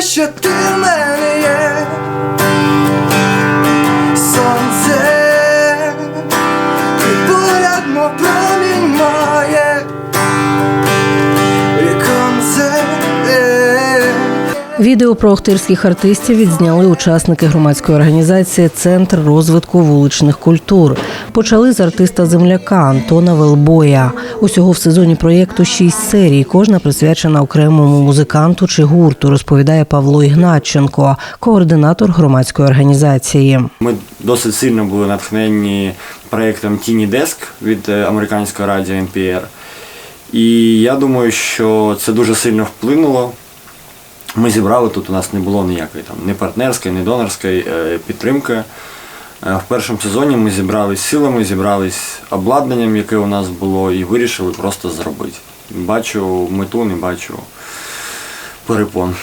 що ти в мене є. Сонце, ти поряд, мов Відео про охтирських артистів відзняли учасники громадської організації Центр розвитку вуличних культур. Почали з артиста земляка Антона Велбоя. Усього в сезоні проєкту шість серій. Кожна присвячена окремому музиканту чи гурту, розповідає Павло Ігнатченко, координатор громадської організації. Ми досить сильно були натхнені проєктом Тіні Деск від е, американського радіо NPR. І я думаю, що це дуже сильно вплинуло. Ми зібрали тут, у нас не було ніякої там ні партнерської, ні донорської е, підтримки. Е, В першому сезоні ми зібрались силами, зібрались обладнанням, яке у нас було, і вирішили просто зробити. Бачу мету, не бачу перепон.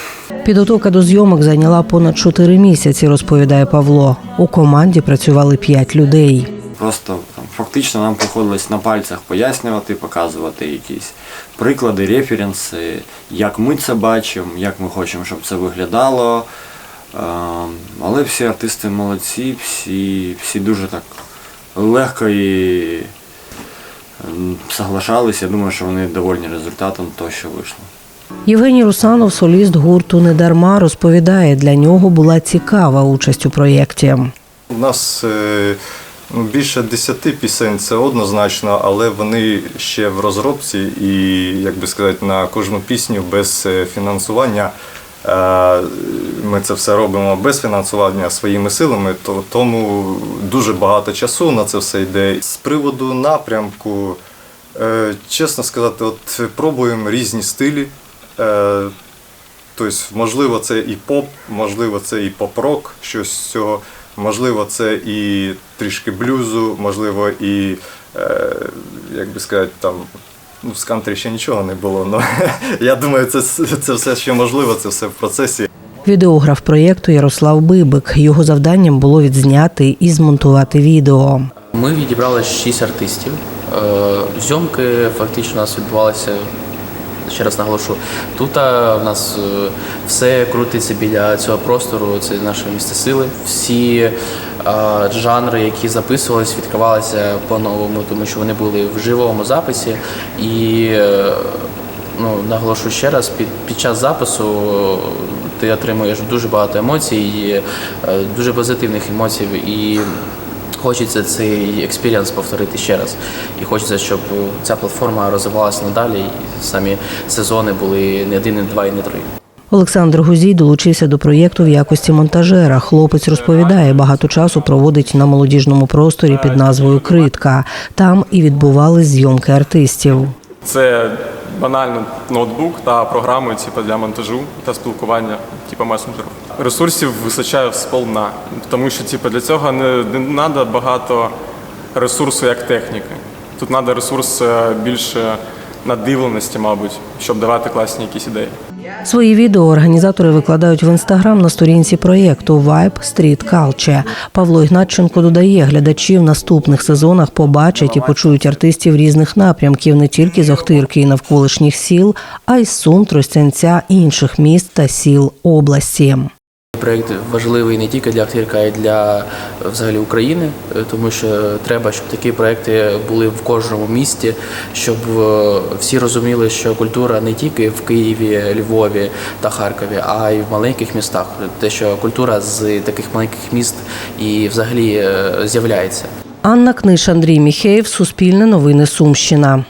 Підготовка до зйомок зайняла понад чотири місяці, розповідає Павло. У команді працювали п'ять людей. Просто фактично нам приходилось на пальцях пояснювати, показувати якісь приклади, референси, як ми це бачимо, як ми хочемо, щоб це виглядало. Е, Але всі артисти молодці, всі, всі дуже так легко і м, соглашались. Я думаю, що вони довольні результатом того, що вийшло. Євгеній Русанов, соліст гурту Недарма, розповідає, для нього була цікава участь у проєкті. У нас е, більше 10 пісень це однозначно, але вони ще в розробці, і як би сказати, на кожну пісню без е, фінансування. е, Ми це все робимо без фінансування своїми силами, то тому дуже багато часу на це все йде. З приводу напрямку, е, чесно сказати, от пробуємо різні стилі. Тобто, можливо, це і поп, можливо, це і поп-рок, щось з цього, можливо, це і трішки блюзу, можливо, і, е, як би сказати, там. Ну, з кантрі ще нічого не було, але я думаю, це, це все ще можливо, це все в процесі. Відеограф проєкту Ярослав Бибик. Його завданням було відзняти і змонтувати відео. Ми відібрали шість артистів. Е, Зйомки фактично у нас відбувалися. Ще раз наголошу, тут а, в нас е, все крутиться біля цього простору, це наше місце сили. Всі а, жанри, які записувались, відкривалися по-новому, тому що вони були в живому записі. І е, ну, наголошу ще раз, під, під час запису е, ти отримуєш дуже багато емоцій, і, е, дуже позитивних емоцій. І Хочеться цей експірієнс повторити ще раз. І хочеться, щоб ця платформа розвивалася надалі, і самі сезони були не один, не два і не три. Олександр Гузій долучився до проєкту в якості монтажера. Хлопець розповідає, багато часу проводить на молодіжному просторі під назвою Критка. Там і відбували зйомки артистів. Це банально ноутбук та програми типу, для монтажу та спілкування, типу месенджерів. Ресурсів вистачає сповна, тому що типу, для цього не, треба багато ресурсу як техніки. Тут треба ресурс е, більше надивленості, мабуть, щоб давати класні якісь ідеї. Свої відео організатори викладають в інстаграм на сторінці проєкту Vibe Street Culture. Павло Ігнатченко додає, глядачі в наступних сезонах побачать і почують артистів різних напрямків не тільки з Охтирки і навколишніх сіл, а й з Сум, Тростянця, інших міст та сіл області. Проєкт важливий не тільки для Ахтирка, а й для е, взагалі України, е, тому що треба, щоб такі проекти були в кожному місті, щоб е, всі розуміли, що культура не тільки в Києві, Львові та Харкові, а й в маленьких містах. Те, що культура з таких маленьких міст і взагалі з'являється. Анна Книж, Андрій Міхеєв, Суспільне новини Сумщина.